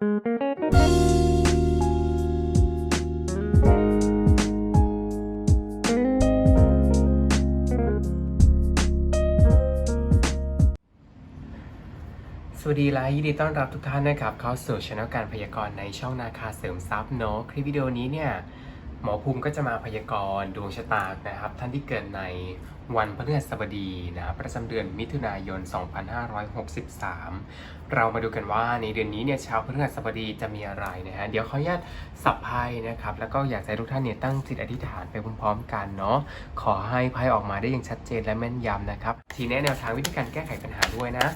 สวัสดีและยินดีต้อนรับทุกท่านนะครับ เข้าสู่ช anel การพยากรณ์ในช่องนาคาเสริมทรัพย์เนาะคลิปวิดีโอนี้เนี่ยหมอภูมิก็จะมาพยากรณ์ดวงชะตานะครับ ท่านที่เกิดใน วันพฤหัสบดีนะประจำเดือนมิถุนายน 2563 เรามาดูกันว่าในเดือนนี้เนี่ยชาวพฤหัสบดีจะมีอะไรนะฮะเดี๋ยวขออนุญาตสับไพ่นะครับ แล้วก็อยากให้ทุกท่านเนี่ยตั้งจิตอธิษฐานไปพร้อมๆกันเนาะขอให้ไพ่ออกมาได้อย่างชัดเจนและแม่นยำนะครับ ทีแนะแนวทางวิธีการแก้ไขปัญหาด้วยนะ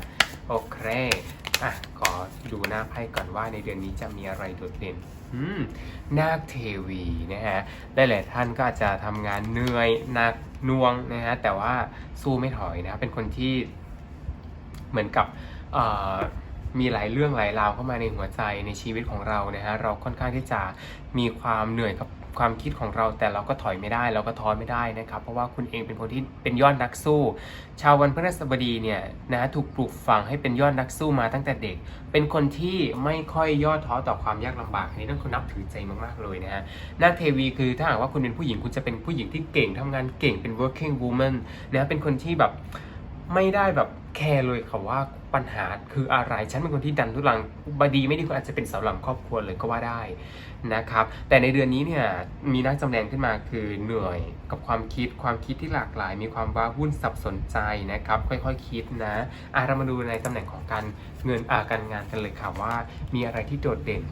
โอเคอะขอดูหน้าไพ่ก่อนว่าในเดือนนี้จะมีอะไรโดดเด่นอืมนาคเทวีนะฮะหลายๆท่านก็อาจจะทำงานเหนื่อยหนัก น่วงนะฮะแต่ว่าสู้ไม่ถอยนะเป็นคนที่เหมือนกับมีหลายเรื่องหลายราวเข้ามาในหัวใจในชีวิตของเรานะฮะเราค่อนข้างที่จะมีความเหนื่อยกับ ความคิดของเราแต่เราก็ถอยไม่ได้ เราก็ท้อไม่ได้นะครับ เพราะว่าคุณเองเป็นคนที่เป็นยอดนักสู้ ชาววันพฤหัสบดีเนี่ยนะถูกปลูกฝังให้เป็นยอดนักสู้มาตั้งแต่เด็ก เป็นคนที่ไม่ค่อยย่อท้อต่อความยากลำบากอันนี้ต้องคุณนับถือใจมากๆเลยนะฮะนาเทวีคือถ้าหากว่าคุณเป็นผู้หญิงคุณจะเป็นผู้หญิงที่เก่งทำงานเก่งเป็น working woman นะเป็นคนที่แบบ ไม่ได้แบบแคร์เลยค่ะว่าปัญหาคืออะไรฉันเป็นคนที่ดันทุลังบดีไม่ดีคุณอาจจะเป็นเสาหลังครอบครัวเลยก็ว่าได้นะครับแต่ในเดือนนี้เนี่ยมีนักจำแรงขึ้นมาคือเหนื่อยกับความคิดความคิดที่หลากหลาย มีความว้าวุ่นสับสนใจนะครับค่อยๆคคิดนะอะเรามาดูในตำแหน่งของการเงินอาการงานกันเลยค่ะว่า มีอะไรที่โดดเด่น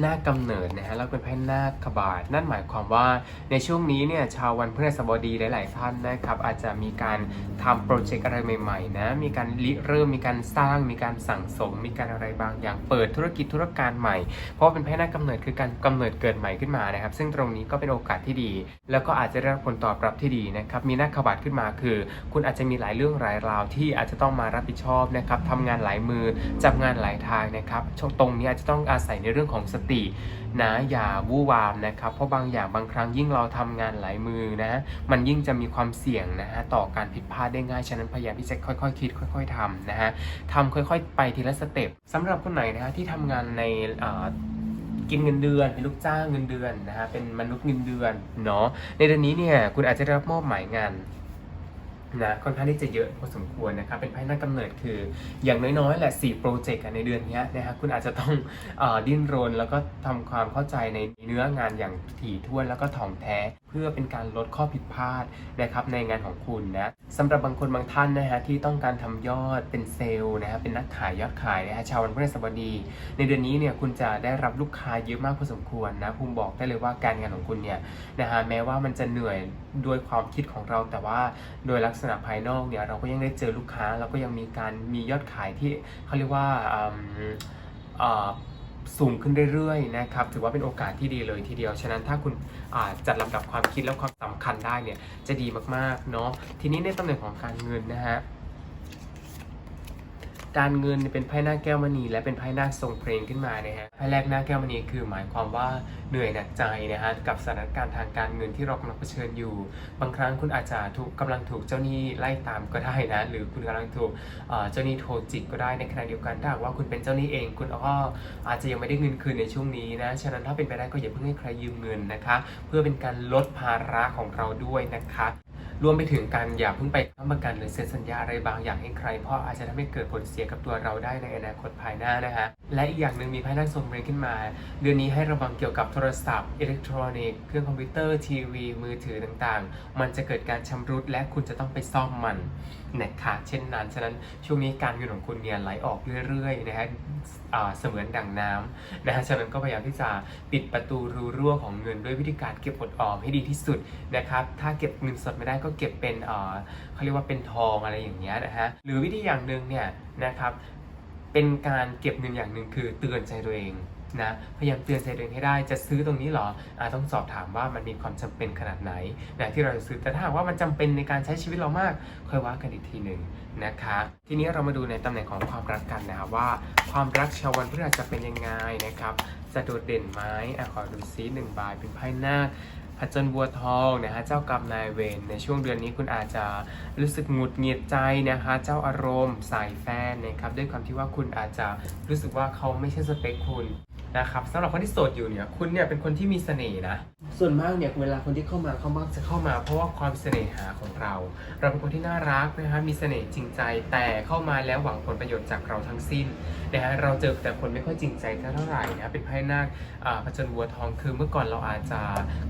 หน้ากำเนิดนะฮะแล้วเป็นไพ่หน้าขบาทนั่นหมายความว่าในช่วงนี้เนี่ยชาววันพฤหัสบดีหลาย ๆ ท่านนะครับอาจจะมีการทำโปรเจกต์อะไรใหม่ ๆ นะ มีการริเริ่มมีการสร้างมีการสั่งสม มีการอะไรบางอย่างเปิดธุรกิจธุรการใหม่ เพราะว่าเป็นไพ่หน้ากำเนิดคือการกำเนิดเกิดใหม่ขึ้นมานะครับ ซึ่งตรงนี้ก็เป็นโอกาสที่ดี แล้วก็อาจจะได้รับผลตอบรับที่ดีนะครับมีหน้าขบาทขึ้นมาคือ คุณอาจจะมีหลายเรื่องหลายราวที่อาจจะต้องมารับผิดชอบนะครับทำงานหลายมือจับงานหลายทางนะครับตรงนี้อาจจะต้องอาศัยในเรื่องของสตินะอย่าวู่วามนะครับ เพราะบางอย่างบางครั้งยิ่งเราทำงานหลายมือนะมันยิ่งจะมีความเสี่ยงนะฮะต่อการผิดพลาดได้ง่าย ฉะนั้นพยายามที่จะค่อยๆ คิดค่อย ๆทำนะฮะทำค่อย ๆ ไปทีละสเต็ปสำหรับคนไหนนะฮะที่ทำงานในกินเงินเดือนเป็นลูกจ้างเงินเดือนนะฮะเป็นมนุษย์เงินเดือนเนาะในเดือนนี้เนี่ยคุณอาจจะได้รับมอบหมายงาน นะค่อนข้างที่จะเยอะพอสมควรนะครับเป็นไพ่หน้ากำเนิดคือ อย่างน้อยๆแหละ4โปรเจกต์ในเดือนนี้นะฮะคุณอาจจะต้องอดิ้นรนแล้วก็ทำความเข้าใจในเนื้องานอย่างถี่ถ้วนแล้วก็ถ่องแท้เพื่อเป็นการลดข้อผิดพลาดนะครับในงานของคุณนะสำหรับบางคนบางท่านนะฮะที่ต้องการทำยอดเป็นเซลล์นะฮะเป็นนักขายยอดขายนะฮะชาววันพฤหัสบดี ในเดือนนี้เนี่ยคุณจะได้รับลูกค้าเยอะมากพอสมควรนะภูมิบอกได้เลยว่าการงานของคุณเนี่ยนะฮะแม้ว่ามันจะเหนื่อยด้วยความคิดของเราแต่ว่าโดยลักษณะภายนอกเนี่ยเราก็ยังได้เจอลูกค้าเราก็ยังมีการมียอดขายที่เขาเรียกว่าอืมอ่า สูงขึ้นเรื่อยๆนะครับถือว่าเป็นโอกาสที่ดีเลยทีเดียว ฉะนั้นถ้าคุณจัดลำดับความคิดและความสำคัญได้เนี่ยจะดีมากๆเนาะทีนี้ในตำแหน่งของการเงินนะฮะ การเงินเป็นไพ่หน้าแก้วมณี และเป็นไพ่หน้าทรงเพลงขึ้นมานะฮะไพ่แรกหน้าแก้วมณีคือหมายความว่าเหนื่อยหนักใจนะฮะกับสถานการณ์ทางการเงินที่เรากำลังเผชิญอยู่ บางครั้งคุณอาจจะถูกกำลังถูกเจ้าหนี้ไล่ตามก็ได้นะ หรือคุณกำลังถูกเจ้าหนี้โทรจิกก็ได้ในขณะเดียวกันถ้าว่าคุณเป็นเจ้าหนี้เอง คุณก็อาจจะยังไม่ได้เงินคืนในช่วงนี้นะฉะนั้นถ้าเป็นไปได้ก็อย่าเพิ่งให้ใครยืมเงินนะคะ เพื่อเป็นการลดภาระของเราด้วยนะคะ รวมไปถึงการอย่าเพิ่งไปค้ำประกันหรือเซ็นสัญญาอะไรบางอย่างให้ใคร เพราะอาจจะทำให้เกิดผลเสียกับตัวเราได้ในอนาคตภายหน้านะฮะและอีกอย่างหนึ่งมีไพ่น้าทรงเรียนขึ้นมา เดือนนี้ให้ระวังเกี่ยวกับโทรศัพท์อิเล็กทรอนิกส์เครื่องคอมพิวเตอร์ทีวี มือถือต่างๆ มันจะเกิดการชำรุดและคุณจะต้องไปซ่อมมันนะคะเช่นนั้น ฉะนั้นช่วงนี้การเงินของคุณเนี่ยไหลออกเรื่อยๆนะฮะเสมือนดั่งน้ำนะฮะฉะนั้นก็พยายามที่จะปิดประตูรูรั่วของเงินด้วยวิธีการเก็บอดออมให้ดีที่สุดนะครับถ้าเก็บเงินสดไม่ได้ก็เก็บเป็นเออเขาเรียกว่าเป็นทองอะไรอย่างเงี้ยนะฮะหรือวิธีอย่างหนึ่งเนี่ยนะครับเป็นการเก็บเงินอย่างหนึ่งคือเตือนใจตัวเองนะพยายามเตือนใจตัวเองให้ได้จะซื้อตรงนี้หรออาต้องสอบถามว่ามันมีความจำเป็นขนาดไหนนะที่เราจะซื้อแต่ถ้าหากว่ามันจำเป็นในการใช้ชีวิตเรามาก ค่อยว่ากันอีกทีหนึ่งนะคะ ทีนี้เรามาดูในตำแหน่งของความรักกันนะครับว่าความรักชาววันพฤหัสจะเป็นยังไงนะครับจะโดดเด่นไหมอะขอดูซิหนึ่งใบเป็นไพ่นาค ผจญบัวทองนะฮะเจ้ากรรมนายเวรในช่วงเดือนนี้คุณอาจจะรู้สึกหงุดหงิดใจนะคะ เจ้าอารมณ์สายแฟนนะครับด้วยความที่ว่าคุณอาจจะรู้สึกว่าเขาไม่ใช่สเปคคุณ นะครับสำหรับคนที่โสดอยู่เนี่ย คุณเนี่ยเป็นคนที่มีเสน่ห์นะ ส่วนมากเนี่ยเวลาคนที่เข้ามาเขามักจะเข้ามา เพราะว่าความเสน่หาของเรา เราเป็นคนที่น่ารักนะฮะมีเสน่ห์จริงใจแต่เข้ามาแล้วหวังผลประโยชน์จากเราทั้งสิ้นนะฮะเราเจอแต่คนไม่ค่อยจริงใจเท่าไหร่นะเป็นไพ่นาคผจญบัวทองคือเมื่อก่อนเราอาจจะ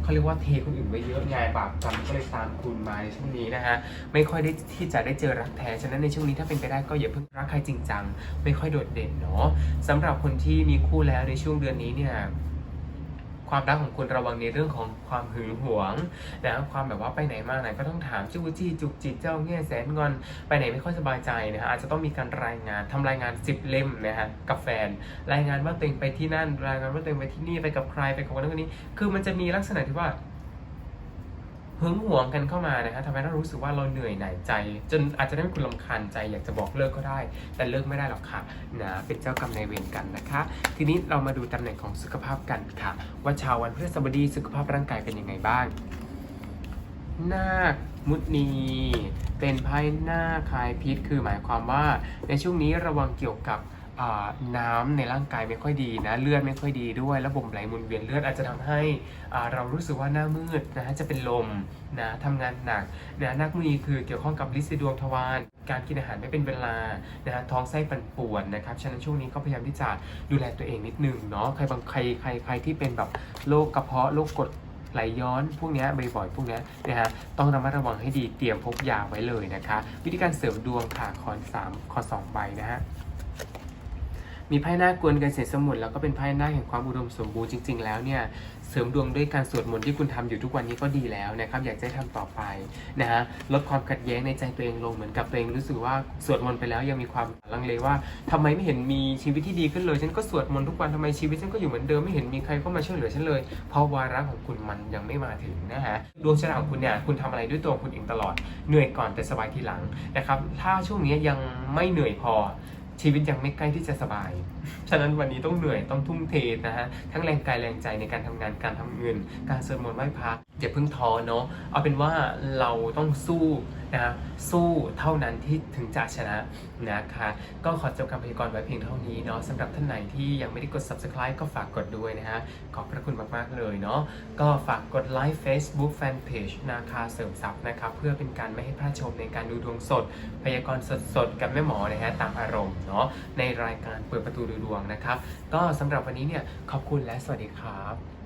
เขาเรียกว่าเทคนอื่นไว้เยอะไงบาปกรรมก็เลยตามคุณมาในช่วงนี้นะฮะไม่ค่อยได้ที่จะได้เจอรักแท้ฉะนั้นในช่วงนี้ถ้าเป็นไปได้ก็อย่าเพิ่งรักใครจริงจังไม่ค่อยโดดเด่นเนาะสำหรับคนที่มีคู่แล้วในช่วง่วงเดือนนี้เนี่ยความรักของคุณระวังในเรื่องของความหึงหวงนะความแบบว่าไปไหนมาไหนก็ต้องถามจู้จี้จุกจิกเจ้าเงี้ยแสนงอนไปไหนไม่ค่อยสบายใจนะฮะอาจจะต้องมีการรายงานทำรายงาน10เล่มนะฮะกับแฟน รายงานว่าตัวเองไปที่นั่น รายงานว่าตัวเองไปที่นี่ไปกับใครไปกับคนนั้นคนนี้ คือมันจะมีลักษณะที่ว่า หึงหวงกันเข้ามานะฮะทำให้เรารู้สึกว่าเราเหนื่อยหน่ายใจ จนอาจจะทำให้คุณลำคาญใจอยากจะบอกเลิกก็ได้ แต่เลิกไม่ได้หรอกค่ะนะเป็นเจ้ากรรมนายเวรกันนะคะ ทีนี้เรามาดูตำแหน่งของสุขภาพกันค่ะ ว่าชาววันพฤหัสบดีสุขภาพร่างกายเป็นยังไงบ้างนาคมุนีเป็นไพ่หน้าคคลายพิษคือหมายความว่าในช่วงนี้ระวังเกี่ยวกับ น้ำในร่างกายไม่ค่อยดีนะเลือดไม่ค่อยดีด้วย ระบบไหลหมุนเวียนเลือดอาจจะทำให้เรารู้สึกว่าหน้ามืดนะฮะจะเป็นลมนะทำงานหนักนะนาคมุนีคือเกี่ยวข้องกับลิซิดวงทวารการกินอาหารไม่เป็นเวลานะฮะท้องไส้ปั่นป่วนนะครับฉะนั้นช่วงนี้ก็พยายามที่จะดูแลตัวเองนิดนึงเนาะใครบางใครใครใครที่เป็นแบบโรคกระเพาะโรคกรดไหลย้อนพวกนี้บ่อยๆพวกนี้นะฮะต้องระมัดระวังให้ดีเตรียมพกยาไว้เลยนะคะ วิธีการเสริมดวงค่ะคอนสามคอสองใบนะฮะ มีไพ่หน้ากวนกันเสสมุนแล้วก็เป็นไพ่หน้าแห่งความอุดมสมบูรณ์จริง ๆ แล้วเนี่ยเสริมดวงด้วยการสวดมนต์ที่คุณทำอยู่ทุกวันนี้ก็ดีแล้วนะครับอยากจะให้ทำต่อไปนะฮะลดความขัดแย้งในใจตัวเองลงเหมือนกับตัวเองรู้สึกว่าสวดมนต์ไปแล้วยังมีความลังเลว่าทำไมไม่เห็นมีชีวิตที่ดีขึ้นเลย ฉันก็สวดมนต์ทุกวันทำไมชีวิตฉันก็อยู่เหมือนเดิมไม่เห็นมีใครเข้ามาช่วยเหลือฉันเลยเพราะวาระของคุณมันยังไม่มาถึงนะฮะดวงชะตาของคุณเนี่ยคุณทำอะไรด้วยตัวคุณเองตลอดเหนื่อยก่อนแต่สบายทีหลังนะครับถ้าช่วงนี้ยังไม่เหนื่อยพอ ชีวิตยังไม่ใกล้ที่จะสบาย ฉะนั้นวันนี้ต้องเหนื่อยต้องทุ่มเทนะฮะ ทั้งแรงกายแรงใจในการทำงานการทำเงิน การสวดมนต์ไหว้พระอย่าเพิ่งท้อเนาะ เอาเป็นว่าเราต้องสู้นะฮะสู้เท่านั้นที่ถึงจะชนะนะคะ ก็ขอจบการพยากรณ์ไว้เพียงเท่านี้เนาะสำหรับท่านไหนที่ยังไม่ได้กด subscribe ก็ฝากกดด้วยนะฮะ ขอบพระคุณมาก ๆ เลยเนาะ ก็ฝากกดไลค์ Facebook Fanpage นาคาเสริมทรัพย์นะครับเพื่อเป็นการไม่ให้พลาดชมในการดูดวงสด พยากรณ์สดๆกับแม่หมอนะฮะตามอารมณ์เนาะในรายการเปิดประตูดูดวงนะครับ ก็สำหรับวันนี้เนี่ยขอบคุณและสวัสดีครับ